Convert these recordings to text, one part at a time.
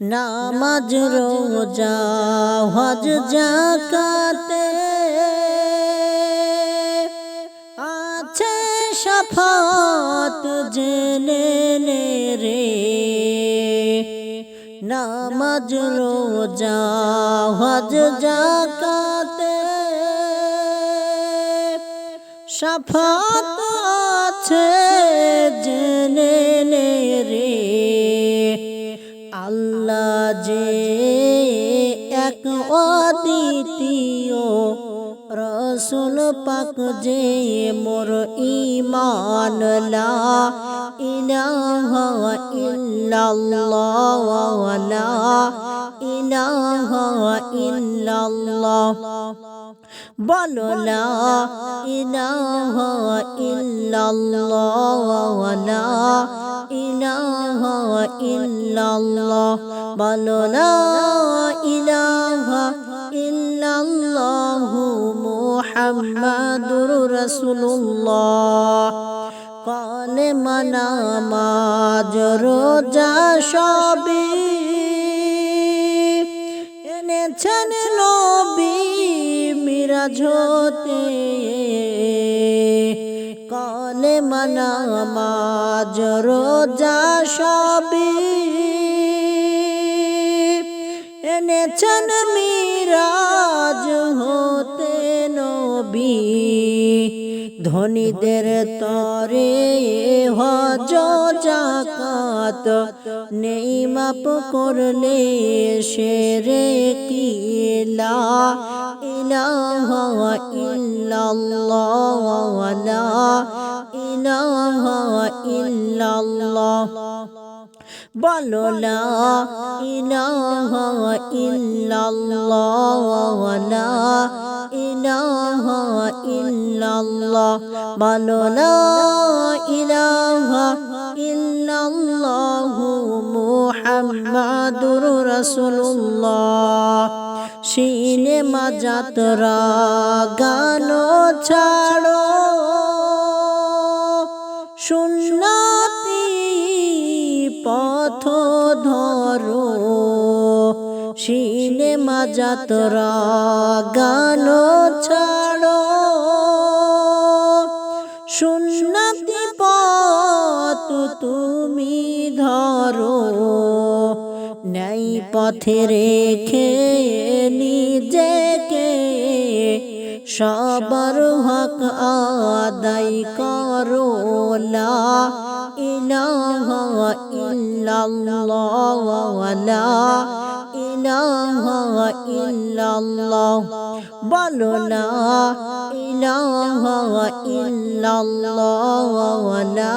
নামাজ রোজা, হজ জাকাতে আছে সাফাত জেনে নে রে। নামাজ রোজা, হজ জাকাতে সাফাত আছে যে এক অদ্বিতীয় রসুল পাক যে মোর ইমান লা ইলাহা ইল্লাল্লাহ লা ইলাহা ইল্লাল্লাহ বলো লা ইলাহা ইল্লাল্লাহ লা ইলাহা ইল্লাল্লাহ বলো লা ইলাহা ইল্লাল্লাহ, মুহাম্মাদুর রাসূলুল্লাহ। কলে মানামাজ রোজা সবই এনেছেন নবী। হতে কলে মানামাজ রোজা সবই। এনেছেন মিরাজ হতে নবী, ধনীদের তরে হজ জাকাত নেই মাপ করলে শেরে কিলা। ইলাহা ইল্লাল্লাহ লা ইলাহা ইল্লাল্লাহ বলো লা ইলাহা ইল্লাল্লাহ লা ইলাহা ইল্লাল্লাহ বলো লা ইলাহা ইল্লাল্লাহ মুহাম্মাদুর রাসূলুল্লাহ। সিনেমা যাত্রা গান ছাড়ো। সুন্নতি পথ ধরো। সিনেমা যাত্রা গান ছাড়ো। সুন্নতি পথ তুমি ধরো। পথে রেখে নিজেকে সবার হক আদায় করো। লা ইলাহা ইল্লাল্লাহ, লা ইলাহা ইল্লাল্লাহ, বলো লা ইলাহা ইল্লাল্লাহ, লা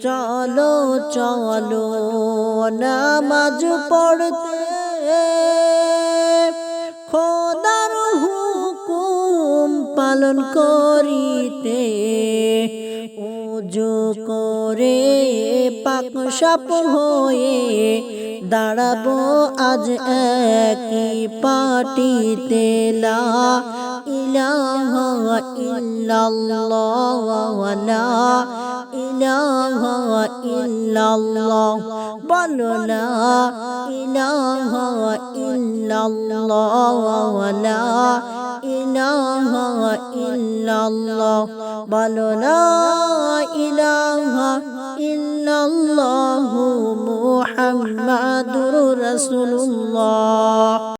চলো চলো নামাজ পড়তে। খোদার হুকুম পালন করিতে উজু করে পাক সাপ হয়ে দাঁড়াবো আজ একই পাটিতে লা ইলাহা ইল্লাল্লাহ লা ইলাহা ইল্লাল্লাহ। বলো লা ইলাহা ইল্লাল্লাহ লা ইলাহা ইল্লাল্লাহ বলো লা ইলাহা ইল্লাল্লাহ মুহাম্মাদুর রাসূলুল্লাহ